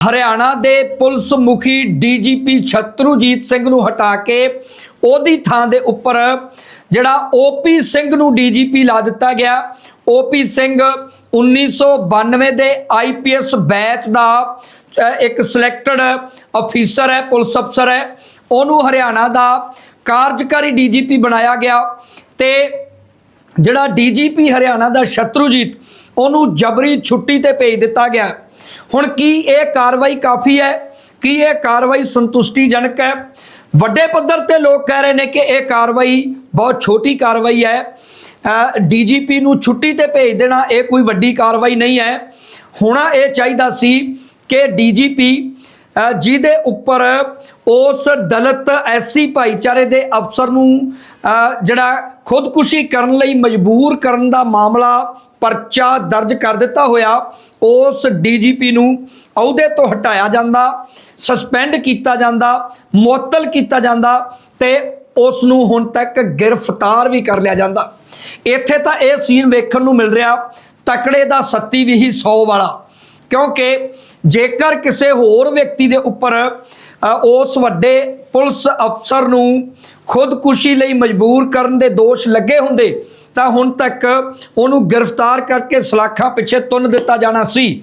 ਹਰਿਆਣਾ ਦੇ ਪੁਲਿਸ ਮੁਖੀ ਡੀਜੀਪੀ ਛਤਰੂਜੀਤ ਸਿੰਘ ਨੂੰ ਹਟਾ ਕੇ ਉਹਦੀ ਥਾਂ ਦੇ ਉੱਪਰ ਜਿਹੜਾ ਓਪੀ ਸਿੰਘ ਨੂੰ ਡੀਜੀਪੀ ਲਾ ਦਿੱਤਾ ਗਿਆ। ਓਪੀ ਸਿੰਘ 1992 ਦੇ ਆਈਪੀਐਸ ਬੈਚ ਦਾ ਇੱਕ ਸਿਲੈਕਟਡ ਅਫੀਸਰ ਹੈ, ਪੁਲਿਸ ਅਫਸਰ ਹੈ। ਉਹਨੂੰ ਹਰਿਆਣਾ ਦਾ ਕਾਰਜਕਾਰੀ ਡੀਜੀਪੀ ਬਣਾਇਆ ਗਿਆ ਤੇ ਜਿਹੜਾ ਡੀਜੀਪੀ ਹਰਿਆਣਾ ਦਾ ਛਤਰੂਜੀਤ, ਉਹਨੂੰ ਜਬਰੀ ਛੁੱਟੀ ਤੇ ਭੇਜ ਦਿੱਤਾ ਗਿਆ। ਹੁਣ ਕੀ ਇਹ ਕਾਰਵਾਈ ਕਾਫੀ ਹੈ? ਕੀ ਇਹ ਕਾਰਵਾਈ ਸੰਤੁਸ਼ਟੀਜਨਕ ਹੈ? ਵੱਡੇ ਪੱਧਰ ਤੇ ਲੋਕ ਕਹਿ ਰਹੇ ਨੇ ਕਿ ਇਹ ਕਾਰਵਾਈ ਬਹੁਤ ਛੋਟੀ ਕਾਰਵਾਈ ਹੈ। ਡੀਜੀਪੀ ਨੂੰ ਛੁੱਟੀ ਤੇ ਭੇਜ ਦੇਣਾ ਇਹ ਕੋਈ ਵੱਡੀ ਕਾਰਵਾਈ ਨਹੀਂ ਹੈ। ਹੋਣਾ ਇਹ ਚਾਹੀਦਾ ਸੀ ਕਿ ਡੀਜੀਪੀ ਅ, ਜਿਹਦੇ ਉੱਪਰ ਉਸ ਦਲਿਤ ਐਸੀ ਭਾਈਚਾਰੇ ਦੇ ਅਫਸਰ ਨੂੰ ਜਿਹੜਾ ਖੁਦਕੁਸ਼ੀ ਕਰਨ ਲਈ ਮਜਬੂਰ ਕਰਨ ਦਾ ਮਾਮਲਾ ਪਰਚਾ ਦਰਜ ਕਰ ਦਿੱਤਾ ਹੋਇਆ, ਉਸ ਡੀਜੀਪੀ ਨੂੰ ਅਹੁਦੇ ਤੋਂ ਹਟਾਇਆ ਜਾਂਦਾ, ਸਸਪੈਂਡ ਕੀਤਾ ਜਾਂਦਾ, ਮੁਅੱਤਲ ਕੀਤਾ ਜਾਂਦਾ ਤੇ ਉਸ ਨੂੰ ਹੁਣ ਤੱਕ ਗ੍ਰਿਫਤਾਰ ਵੀ ਕਰ ਲਿਆ ਜਾਂਦਾ। ਇੱਥੇ ਤਾਂ ਇਹ ਸੀਨ ਵੇਖਣ ਨੂੰ ਮਿਲ ਰਿਹਾ, ਤਕੜੇ ਦਾ ਸੱਤੀ ਵੀ ਹੀ 100 ਵਾਲਾ, ਕਿਉਂਕਿ ਜੇਕਰ ਕਿਸੇ ਹੋਰ ਵਿਅਕਤੀ ਦੇ ਉੱਪਰ ਉਸ ਵੱਡੇ ਪੁਲਿਸ ਅਫਸਰ ਨੂੰ ਖੁਦਕੁਸ਼ੀ ਲਈ ਮਜਬੂਰ ਕਰਨ ਦੇ ਦੋਸ਼ ਲੱਗੇ ਹੁੰਦੇ, ਤਾਂ ਹੁਣ ਤੱਕ ਉਹਨੂੰ ਗ੍ਰਿਫਤਾਰ ਕਰਕੇ ਸਲਾਖਾਂ ਪਿੱਛੇ ਤੁੰਨ ਦਿੱਤਾ ਜਾਣਾ ਸੀ।